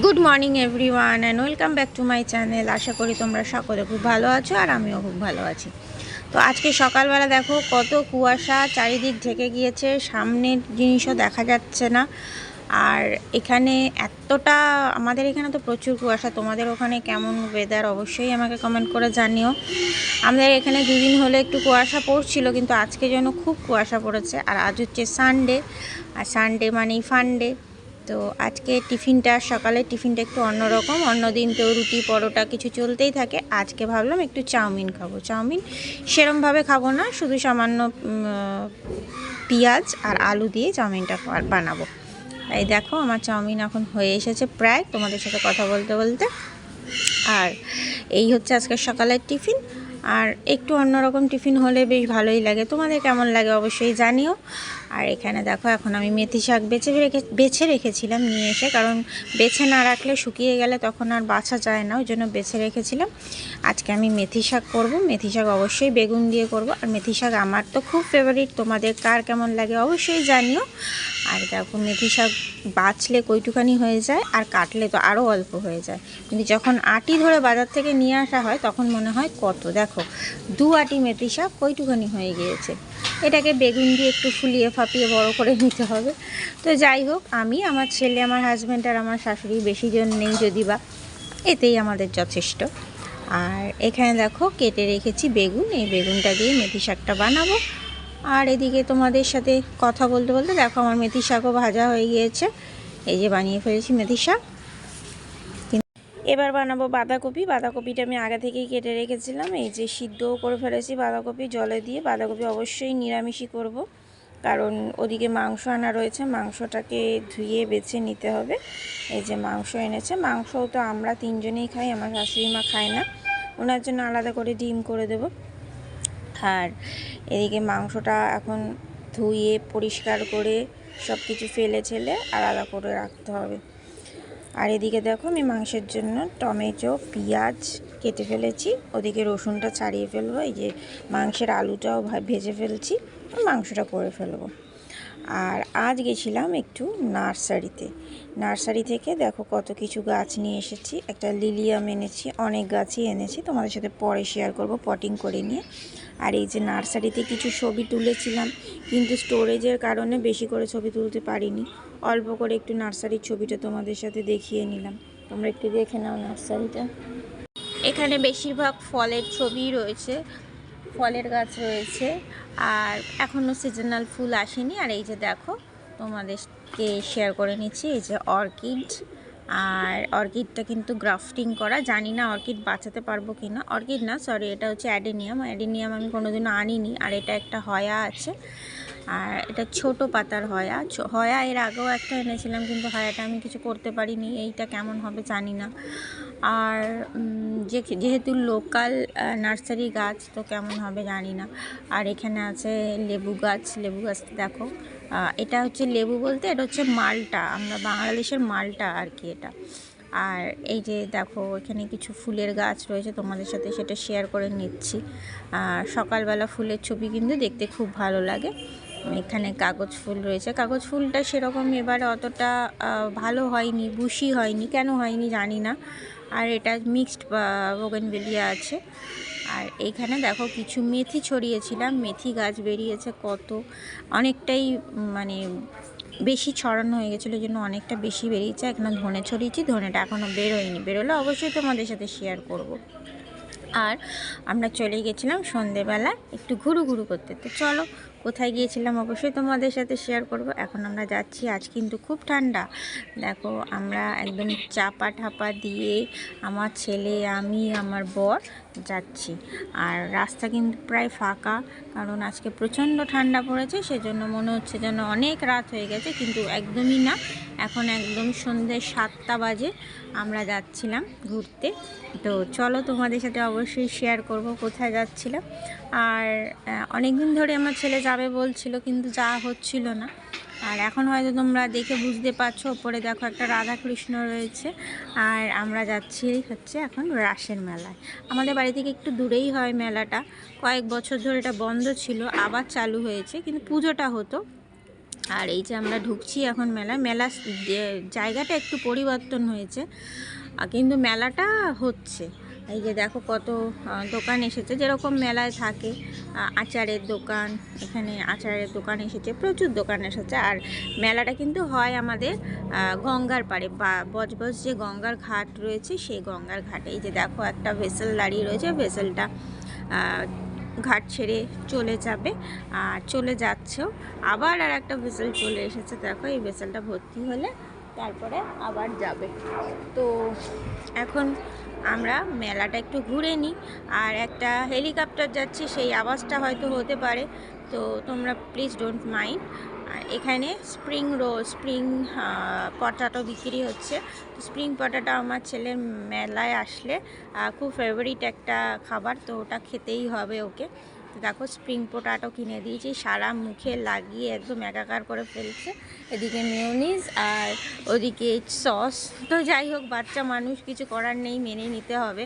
Good morning everyone and welcome back to my channel আশা করি তোমরা সকলে খুব ভালো আছো আর আমিও খুব ভালো আছি। তো আজকে সকালবেলা দেখো কত কুয়াশা, চারিদিক ঢেকে গিয়েছে, সামনের জিনিসও দেখা যাচ্ছে না। আর এখানে এতটা, আমাদের এখানে তো প্রচুর কুয়াশা, তোমাদের ওখানে কেমন ওয়েদার অবশ্যই আমাকে কমেন্ট করে জানিও। আমাদের এখানে দুদিন হলে একটু কুয়াশা পড়ছিল, কিন্তু আজকে যেন খুব কুয়াশা পড়েছে। আর আজ হচ্ছে সানডে আর সানডে মানেই ফান্ডে তো আজকে টিফিনটা সকালে টিফিনটা একটু অন্যরকম। অন্যদিন তো রুটি, পরোটা কিছু চলতেই থাকে। আজকে ভাবলাম একটু চাউমিন খাব। চাউমিন সেরমভাবে খাব না, শুধু সামান্য পেঁয়াজ আর আলু দিয়ে চাউমিনটা বানাবো। তাই দেখো আমার চাউমিন এখন হয়ে এসেছে প্রায় তোমাদের সাথে কথা বলতে বলতে। আর এই হচ্ছে আজকের সকালের টিফিন। আর একটু অন্যরকম টিফিন হলে বেশ ভালোই লাগে। তোমাদের কেমন লাগে অবশ্যই জানিও। আর এখানে দেখো, এখন আমি মেথি শাক বেছে রেখে, বেছে রেখেছিলাম নিয়ে এসে, কারণ বেছে না রাখলে শুকিয়ে গেলে তখন আর বাছা যায় না, ওই জন্য বেছে রেখেছিলাম। আজকে আমি মেথি শাক করব, মেথি শাক অবশ্যই বেগুন দিয়ে করব। আর মেথি শাক আমার তো খুব ফেভারিট তোমাদের কার কেমন লাগে অবশ্যই জানিও। আর দেখো, মেথি শাক বাছলে কইটুখানি হয়ে যায়, আর কাটলে তো আরও অল্প হয়ে যায়। কিন্তু যখন আটি ধরে বাজার থেকে নিয়ে আসা হয়, তখন মনে হয় কত, দেখো, দু আটি মেথি শাক কইটুখানি হয়ে গিয়েছে। এটাকে বেগুন দিয়ে একটু ফুলিয়ে ফাপিয়ে বড় করে নিতে হবে। তো যাই হোক, আমি, আমার ছেলে, আমার হাজব্যান্ড আর আমার শাশুড়ি বেশি জন নেই যদি বা, এতেই আমাদের যথেষ্ট। আর এখানে দেখো, কেটে রেখেছি বেগুন, এই বেগুনটা দিয়ে মেথি শাকটা বানাবো। আর এদিকে তোমাদের সাথে কথা বলতে বলতে দেখো, আমার মেথি শাকও ভাজা হয়ে গিয়েছে। এই যে বানিয়ে ফেলেছি মেথি শাক। এবার বানাবো বাঁধাকপি। বাঁধাকপিটা আমি আগে থেকেই কেটে রেখেছিলাম। এই যে সিদ্ধও করে ফেলেছি বাঁধাকপি, জলে দিয়ে বাঁধাকপি অবশ্যই নিরামিষই করব। কারণ ওদিকে মাংস আনা রয়েছে, মাংসটাকে ধুয়ে বেছে নিতে হবে। এই যে মাংস এনেছে, মাংসও তো আমরা তিনজনেই খাই, আমার শাশুড়ি মা খায় না। ওনার জন্য আলাদা করে ডিম করে দেবো। আর এদিকে মাংসটা এখন ধুয়ে, পরিষ্কার করে সব কিছু ফেলে ছেলে আলাদা করে রাখতে হবে। আর এদিকে দেখো আমি মাংসের জন্য টমেটো, পেঁয়াজ কেটে ফেলেছি। ওদিকে রসুনটা ছাড়িয়ে ফেলব, এই যে মাংসের আলুটাও ভেজে ফেলছি মাংসটা করে ফেলব। আর আজ গেছিলাম একটু নার্সারিতে। নার্সারি থেকে দেখো কত কিছু গাছ নিয়ে এসেছি, একটা লিলিয়াম এনেছি, অনেক গাছই এনেছি, তোমাদের সাথে পরে শেয়ার করব পটিং করে নিয়ে। আর এই যে নার্সারিতে কিছু ছবি তুলেছিলাম, কিন্তু স্টোরেজের কারণে বেশি করে ছবি তুলতে পারিনি। অল্প করে একটু নার্সারির ছবিটা তোমাদের সাথে দেখিয়ে নিলাম। তোমরা একটু দেখে নাও নার্সারিটা। এখানে বেশিরভাগ ফলের ছবি রয়েছে, ফলের গাছ রয়েছে, আর এখনও সিজনাল ফুল আসেনি। আর এই যে দেখো, তোমাদেরকে শেয়ার করে নিচ্ছি, এই যে অর্কিড। আর অর্কিডটা কিন্তু গ্রাফটিং করা। জানি না অর্কিড বাঁচাতে পারব কি না অর্কিড না সরি এটা হচ্ছে অ্যাডেনিয়াম। অ্যাডেনিয়াম আমি কোনোদিনও আনিনি। আর এটা একটা হয়া আছে। আর এটা ছোট পাতার হয়া। হয়া এর আগেও একটা এনেছিলাম, কিন্তু হয়াটা আমি কিছু করতে পারিনি। এইটা কেমন হবে জানি না। আর যে, যেহেতু লোকাল নার্সারি গাছ, তো কেমন হবে জানি না। আর এখানে আছে লেবু গাছ। লেবু গাছ দেখো। এটা হচ্ছে লেবু বলতে, এটা হচ্ছে মালটা, আমরা বাংলাদেশের মালটা আর কি এটা। আর এই যে দেখো, এখানে কিছু ফুলের গাছ রয়েছে, তোমাদের সাথে সেটা শেয়ার করে নিচ্ছি। আর সকালবেলা ফুলের ছবি কিন্তু দেখতে খুব ভালো লাগে। এখানে কাগজ ফুল রয়েছে। কাগজ ফুলটা সেরকম এবারে অতটা ভালো হয়নি, বুশি হয়নি, কেন হয়নি জানি না। আর এটা মিক্সড বোগেনভেলিয়া আছে। আর এইখানে দেখো কিছু মেথি ছড়িয়েছিলাম, মেথি গাছ বেরিয়েছে কত। অনেকটাই মানে বেশি ছড়ানো হয়ে গেছিল জন্য অনেকটা বেশি বেরিয়েছে। এখানে ধনে ছড়িয়েছি, ধনেটা এখনও বেরোয়নি। বেরোলে অবশ্যই তোমাদের সাথে শেয়ার করব। আর আমরা চলে গেছিলাম সন্ধেবেলা, একটু ঘুরু ঘুরু করতে। তো চলো কোথায় গিয়েছিলাম অবশ্যই তোমাদের সাথে শেয়ার করব। এখন আমরা যাচ্ছি, আজ কিন্তু খুব ঠান্ডা। দেখো, আমরা একদম চাপা ঠাপা দিয়ে আমার ছেলে, আমি, আমার বর যাচ্ছি। আর রাস্তা কিন্তু প্রায় ফাঁকা, কারণ আজকে প্রচণ্ড ঠান্ডা পড়েছে, সেজন্য মনে হচ্ছে যেন অনেক রাত হয়ে গেছে, কিন্তু একদমই না। এখন একদম সন্ধ্যে সাতটা বাজে, আমরা যাচ্ছিলাম ঘুরতে। তো চলো তোমাদের সাথে অবশ্যই শেয়ার করব কোথায় যাচ্ছিলাম। আর অনেক দিন ধরে আমার ছেলে যাবে বলছিল, কিন্তু যাওয়া হচ্ছিল না। আর এখন হয়তো তোমরা দেখে বুঝতে পারছ, ওপরে দেখো একটা রাধা কৃষ্ণ রয়েছে। আর আমরা যাচ্ছি হচ্ছে এখন রাসের মেলায়। আমাদের বাড়ি থেকে একটু দূরেই হয় মেলাটা। কয়েক বছর ধরে এটা বন্ধ ছিল, আবার চালু হয়েছে, কিন্তু পুজোটা হতো। আর এই যে আমরা ঢুকছি এখন মেলা মেলা জায়গাটা একটু পরিবর্তন হয়েছে কিন্তু মেলাটা হচ্ছে। এই যে দেখো কত দোকান এসেছে, যেরকম মেলায় থাকে আচারের দোকান, এখানে আচারের দোকান এসেছে, প্রচুর দোকান এসেছে। আর মেলাটা কিন্তু হয় আমাদের গঙ্গার পাড়ে, বা বজবজ যে গঙ্গার ঘাট রয়েছে, সেই গঙ্গার ঘাটে। এই যে দেখো একটা ভেসেল দাঁড়িয়ে রয়েছে, ভেসেলটা ঘাট ছেড়ে চলে যাবে। আর চলে যাচ্ছেও। আবার আর একটা ভেসেল চলে এসেছে। দেখো, এই ভেসেলটা ভর্তি হলে তারপরে আবার যাবে। তো এখন আমরা মেলাটা একটু ঘুরে নিই। আর একটা হেলিকপ্টার যাচ্ছে, সেই আওয়াজটা হয়তো হতে পারে। তো তোমরা প্লিজ ডোন্ট মাইন্ড এখানে স্প্রিং রোল স্প্রিং পটাটো বিক্রি হচ্ছে। তো স্প্রিং পটাটো আমার ছেলের মেলায় আসলে খুব ফেভারিট একটা খাবার, তো ওটা খেতেই হবে ওকে। দেখো স্প্রিং পটাটো কিনে দিয়েছি, সারা মুখে লাগিয়ে একদম একাকার করে ফেলছে। এদিকে মেয়োনিজ আর ওদিকে সস তো যাই হোক, বাচ্চা মানুষ কিছু করার নেই, মেনে নিতে হবে।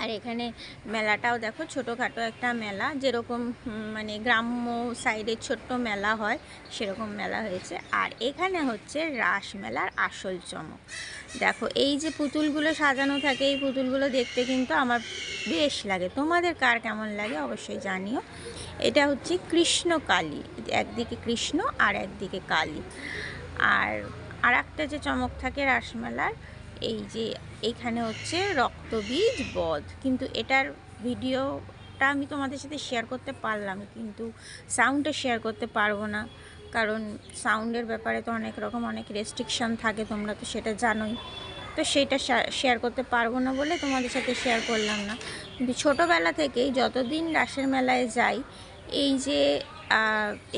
আর এখানে মেলাটাও দেখো, ছোটোখাটো একটা মেলা। যেরকম মানে গ্রাম্য সাইডের ছোট্ট মেলা হয়, সেরকম মেলা হয়েছে। আর এখানে হচ্ছে রাস মেলার আসল চমক। দেখো, এই যে পুতুলগুলো সাজানো থাকে, এই পুতুলগুলো দেখতে কিন্তু আমার বেশ লাগে। তোমাদের কার কেমন লাগে অবশ্যই জানিও। এটা হচ্ছে কৃষ্ণ কালী। একদিকে কৃষ্ণ আর একদিকে কালী। আর আর একটা যে চমক থাকে রাসমেলার এই যে এইখানে হচ্ছে রক্তবীজ বধ। কিন্তু এটার ভিডিওটা আমি তোমাদের সাথে শেয়ার করতে পারলাম, কিন্তু সাউন্ডটা শেয়ার করতে পারব না। কারণ সাউন্ডের ব্যাপারে তো অনেক রকম অনেক রেস্ট্রিকশন থাকে, তোমরা তো সেটা জানোই। তো সেটা শেয়ার করতে পারব না বলে তোমাদের সাথে শেয়ার করলাম না। কিন্তু ছোটোবেলা থেকেই যতদিন রাসের মেলায় যাই, এই যে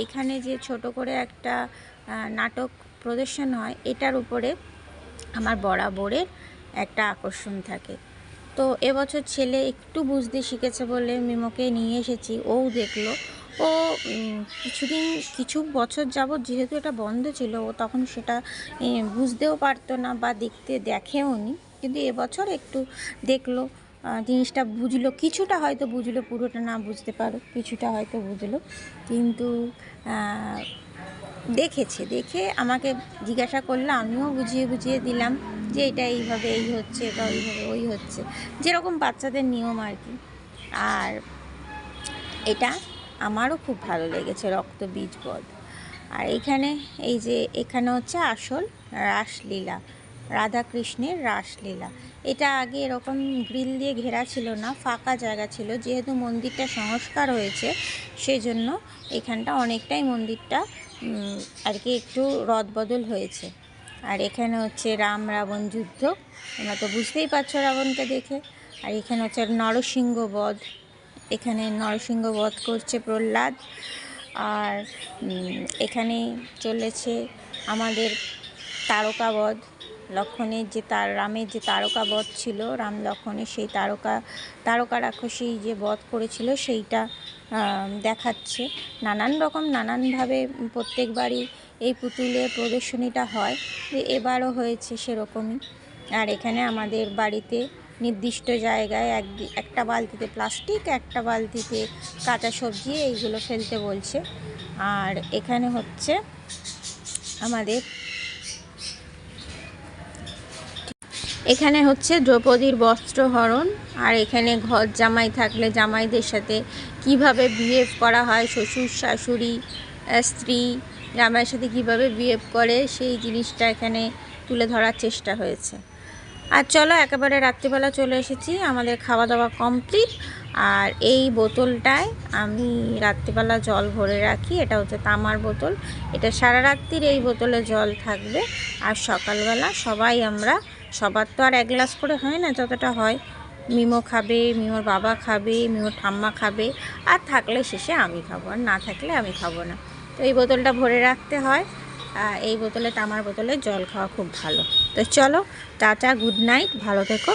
এখানে যে ছোট করে একটা নাটক প্রদর্শন হয়, এটার উপরে আমার বরাবরের একটা আকর্ষণ থাকে। তো এবছর ছেলে একটু বুঝতে শিখেছে বলে মিমোকে নিয়ে এসেছি। ও দেখল। ও কিছুদিন, কিছু বছর যাবৎ যেহেতু এটা বন্ধ ছিল, ও তখন সেটা বুঝতেও পারতো না বা দেখতে দেখেও নি। কিন্তু এবছর একটু দেখল জিনিসটা বুঝলো। কিছুটা হয়তো বুঝলো, পুরোটা না বুঝতে পারো, কিছুটা হয়তো বুঝলো। কিন্তু দেখেছে, দেখে আমাকে জিজ্ঞাসা করল, আমিও বুঝিয়ে বুঝিয়ে দিলাম যে এটা এইভাবে, এই হচ্ছে, এটা ওইভাবে ওই হচ্ছে। যেরকম বাচ্চাদের নিয়ম আর কি। আর এটা আমারও খুব ভালো লেগেছে রক্ত বীজ বধ। আর এইখানে এই যে, এখানে হচ্ছে আসল রাসলীলা, রাধাকৃষ্ণের রাসলীলা। এটা আগে এরকম গ্রিল দিয়ে ঘেরা ছিল না, ফাঁকা জায়গা ছিল। যেহেতু মন্দিরটা সংস্কার হয়েছে সেই জন্য এখানটা অনেকটাই মন্দিরটা আর কি একটু রদবদল হয়েছে। আর এখানে হচ্ছে রাম রাবণ যুদ্ধ। তোমরা তো বুঝতেই পারছ রাবণকে দেখে। আর এখানে হচ্ছে নরসিংহ বধ। এখানে নরসিংহ বধ করছে প্রহ্লাদ। আর এখানে চলেছে আমাদের তারকাবধ লক্ষণের যে তার, রামের যে তারকা বধ ছিল, রাম লক্ষণের সেই তারকা তারকা রাক্ষসী যে বধ করেছিল, সেইটা দেখাচ্ছে। নানান রকম, নানানভাবে প্রত্যেকবারই এই পুতুলের প্রদর্শনীটা হয়। এবারও হয়েছে সেরকমই। আর এখানে আমাদের বাড়িতে নির্দিষ্ট জায়গায় এক, একটা বালতিতে প্লাস্টিক, একটা বালতিতে কাঁচা সবজি, এইগুলো ফেলতে বলছে। আর এখানে হচ্ছে আমাদের এখানে হচ্ছে দ্রৌপদীর বস্ত্রহরণ। আর এখানে ঘর জামাই থাকলে জামাইদের সাথে কীভাবে বিহেভ করা হয়, শ্বশুর, শাশুড়ি স্ত্রী জামাইয়ের সাথে কীভাবে বিহেভ করে, সেই জিনিসটা এখানে তুলে ধরার চেষ্টা হয়েছে। আর চলো, একেবারে রাত্রিবেলা চলে এসেছি, আমাদের খাওয়া দাওয়া কমপ্লিট আর এই বোতলটায় আমি রাত্রিবেলা জল ভরে রাখি, এটা হচ্ছে তামার বোতল। এটা সারা রাত্রির এই বোতলে জল থাকবে। আর সকালবেলা সবাই আমরা, সবার তো আর এক গ্লাস করে হয় না, যতটা হয় মিমো খাবে, মিমোর বাবা খাবে, মিমোর ঠাম্মা খাবে, আর থাকলে শেষে আমি খাব, আর না থাকলে আমি খাব না। তো এই বোতলটা ভরে রাখতে হয়। এই বোতলে তামার বোতলে জল খাওয়া খুব ভালো। তো চলো, টাটা, গুড নাইট, ভালো থেকো।